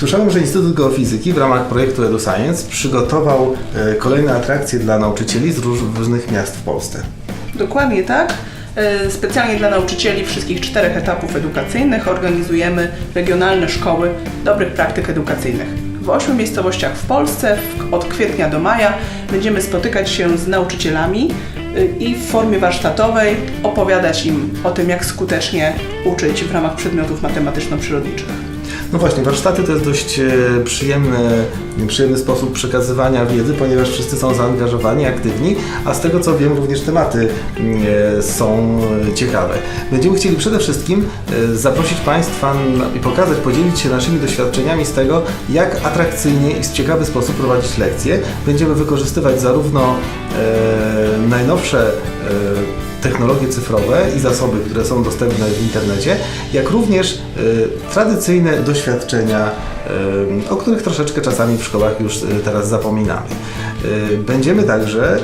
Słyszałem, że Instytut Geofizyki w ramach projektu EduScience przygotował e, kolejne atrakcje dla nauczycieli z róż- różnych miast w Polsce. Dokładnie tak. E, Specjalnie dla nauczycieli wszystkich czterech etapów edukacyjnych organizujemy regionalne szkoły dobrych praktyk edukacyjnych. W ośmiu miejscowościach w Polsce od kwietnia do maja będziemy spotykać się z nauczycielami y, i w formie warsztatowej opowiadać im o tym, jak skutecznie uczyć w ramach przedmiotów matematyczno-przyrodniczych. No właśnie, warsztaty to jest dość e, przyjemny, przyjemny sposób przekazywania wiedzy, ponieważ wszyscy są zaangażowani, aktywni, a z tego co wiem, również tematy e, są ciekawe. Będziemy chcieli przede wszystkim e, zaprosić Państwa i pokazać, podzielić się naszymi doświadczeniami z tego, jak atrakcyjnie i w ciekawy sposób prowadzić lekcje. Będziemy wykorzystywać zarówno najnowsze technologie cyfrowe i zasoby, które są dostępne w internecie, jak również e, tradycyjne doświadczenia, e, o których troszeczkę czasami w szkołach już e, teraz zapominamy. Będziemy także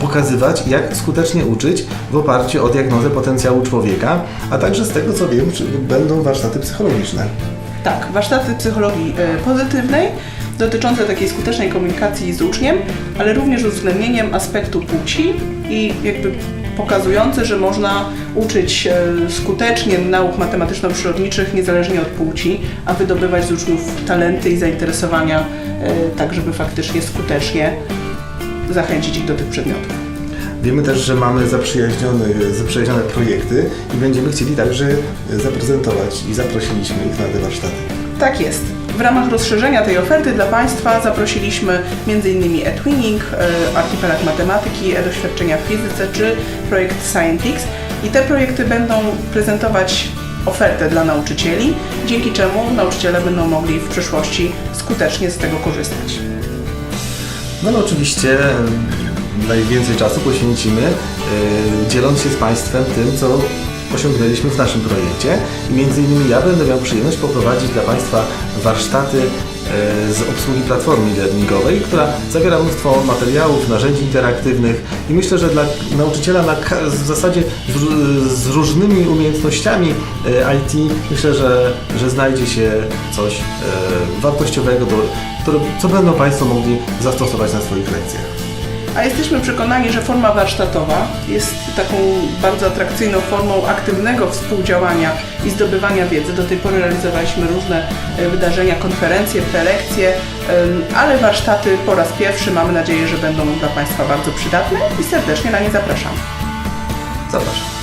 pokazywać, jak skutecznie uczyć w oparciu o diagnozę potencjału człowieka, a także z tego co wiem, będą warsztaty psychologiczne. Tak, warsztaty psychologii pozytywnej dotyczące takiej skutecznej komunikacji z uczniem, ale również uwzględnieniem aspektu płci i jakby pokazujące, że można uczyć e, skutecznie nauk matematyczno-przyrodniczych niezależnie od płci, a wydobywać z uczniów talenty i zainteresowania e, tak, żeby faktycznie skutecznie zachęcić ich do tych przedmiotów. Wiemy też, że mamy zaprzyjaźnione, zaprzyjaźnione projekty i będziemy chcieli także zaprezentować i zaprosiliśmy ich na te warsztaty. Tak jest. W ramach rozszerzenia tej oferty dla Państwa zaprosiliśmy m.in. eTwinning, e, Archipelag Matematyki, e-doświadczenia w fizyce czy projekt Scientix i te projekty będą prezentować ofertę dla nauczycieli, dzięki czemu nauczyciele będą mogli w przyszłości skutecznie z tego korzystać. No ale oczywiście najwięcej czasu poświęcimy e, dzieląc się z Państwem tym, co osiągnęliśmy w naszym projekcie i między innymi ja będę miał przyjemność poprowadzić dla Państwa warsztaty e, z obsługi platformy e-learningowej, która zawiera mnóstwo materiałów, narzędzi interaktywnych i myślę, że dla nauczyciela na, w zasadzie z, z różnymi umiejętnościami e, IT myślę, że, że znajdzie się coś e, wartościowego, do, które, co będą Państwo mogli zastosować na swoich lekcjach. A jesteśmy przekonani, że forma warsztatowa jest taką bardzo atrakcyjną formą aktywnego współdziałania i zdobywania wiedzy. Do tej pory realizowaliśmy różne e, wydarzenia, konferencje, prelekcje, ale warsztaty po raz pierwszy mamy nadzieję, że będą dla Państwa bardzo przydatne i serdecznie na nie zapraszamy. Zapraszam.